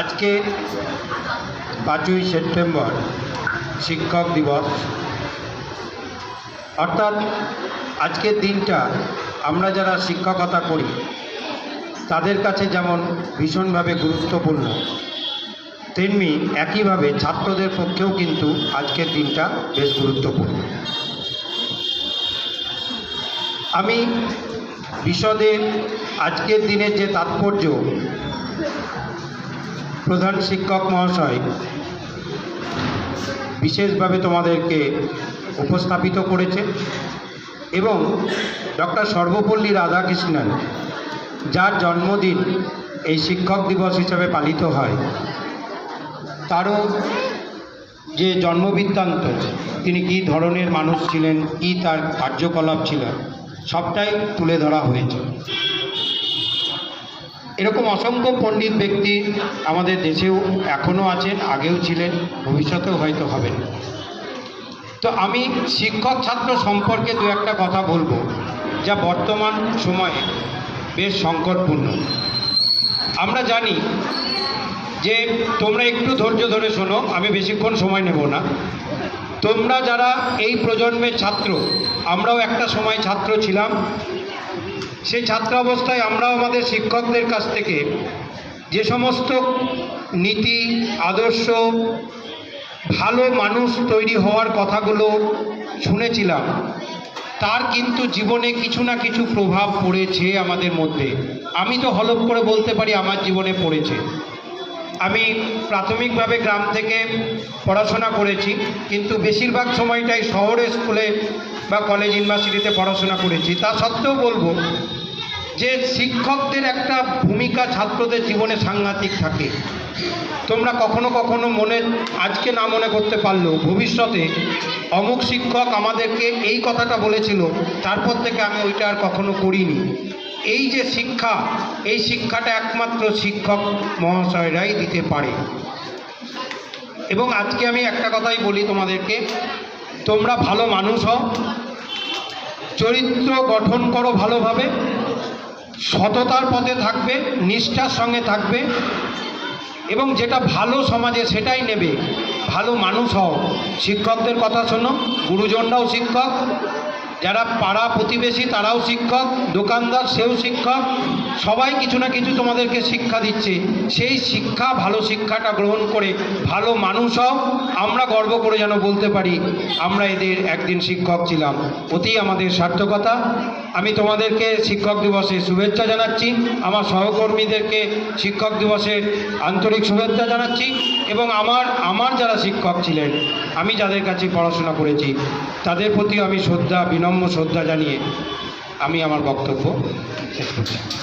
আজকে পাঁচই সেপ্টেম্বর শিক্ষক দিবস। অর্থাৎ আজকের দিনটা আমরা যারা শিক্ষকতা করি, তাদের কাছে যেমন ভীষণভাবে গুরুত্বপূর্ণ, তেমনি একইভাবে ছাত্রদের পক্ষেও কিন্তু আজকের দিনটা বেশ গুরুত্বপূর্ণ। আমি বিশদে আজকের দিনের যে তাৎপর্য প্রধান শিক্ষক মহাশয়, বিশেষভাবে তোমাদেরকে উপস্থাপিত করেছে এবং ডক্টর সর্বপল্লী রাধাকৃষ্ণন, যার জন্মদিন এই শিক্ষক দিবস হিসাবে পালিত হয়, তারও যে জন্মবৃত্তান্ত, তিনি কী ধরনের মানুষ ছিলেন, কী তার কার্যকলাপ ছিল, সবটাই তুলে ধরা হয়েছে। এরকম অসংখ্য পণ্ডিত ব্যক্তি আমাদের দেশেও এখনও আছেন, আগেও ছিলেন, ভবিষ্যতেও হয়তো হবেন। তো আমি শিক্ষক ছাত্র সম্পর্কে দু একটা কথা বলব, যা বর্তমান সময়ে বেশ সংকটপূর্ণ। আমরা জানি যে তোমরা একটু ধৈর্য ধরে শোনো, আমি বেশিক্ষণ সময় নেব না। তোমরা যারা এই প্রজন্মের ছাত্র, আমরাও একটা সময় ছাত্র ছিলাম সেই ছাত্রাবস্থায় আমরাও আমাদের শিক্ষকদের কাছ থেকে যে সমস্ত নীতি, আদর্শ, ভালো মানুষ তৈরি হওয়ার কথাগুলো শুনেছিলাম, তার কিন্তু জীবনে কিছু না কিছু প্রভাব পড়েছে আমাদের মধ্যে। আমি তো হলপ করে বলতে পারি, আমার জীবনে পড়েছে। আমি প্রাথমিকভাবে গ্রাম থেকে পড়াশোনা করেছি, কিন্তু বেশিরভাগ সময়টাই শহরের স্কুলে বা কলেজ ইউনিভার্সিটিতে পড়াশোনা করেছি। তা সত্ত্বেও বলব যে শিক্ষকদের একটা ভূমিকা ছাত্রদের জীবনে সাংঘাতিক থাকে। তোমরা কখনো কখনো মনে, আজকে না মনে করতে পারলেও ভবিষ্যতে অমুক শিক্ষক আমাদেরকে এই কথাটা বলেছিল, তারপর থেকে আমি ওইটা আর কখনো করিনি। এই যে শিক্ষা, এই শিক্ষাটা একমাত্র শিক্ষক মহাশয়রাই দিতে পারে। এবং আজকে আমি একটা কথাই বলি তোমাদেরকে, তোমরা ভালো মানুষ হও, চরিত্র গঠন করো ভালোভাবে, সততার পথে থাকবে, নিষ্ঠার সঙ্গে থাকবে, এবং যেটা ভালো সমাজে সেটাই নেবে। ভালো মানুষ হও। শিক্ষকদের কথা শোনো, গুরুজনরাও শিক্ষক যারা পাড়া প্রতিবেশী, তারাও শিক্ষক, দোকানদার, সেও শিক্ষক। সবাই কিছু না কিছু তোমাদেরকে শিক্ষা দিচ্ছে। সেই শিক্ষা, ভালো শিক্ষাটা গ্রহণ করে ভালো মানুষ হও। আমরা গর্ব করে যেন বলতে পারি, আমরা এদের একদিন শিক্ষক ছিলাম। অতি আমাদের সার্থকতা। আমি তোমাদেরকে শিক্ষক দিবসে শুভেচ্ছা জানাচ্ছি। আমার সহকর্মীদেরকে শিক্ষক দিবসের আন্তরিক শুভেচ্ছা জানাচ্ছি এবং আমার আমার যারা শিক্ষক ছিলেন, আমি যাদের কাছে পড়াশোনা করেছি, তাদের প্রতিও আমি শ্রদ্ধা, বিনম্র শ্রদ্ধা জানিয়ে আমি আমার বক্তব্য শেষ করছি।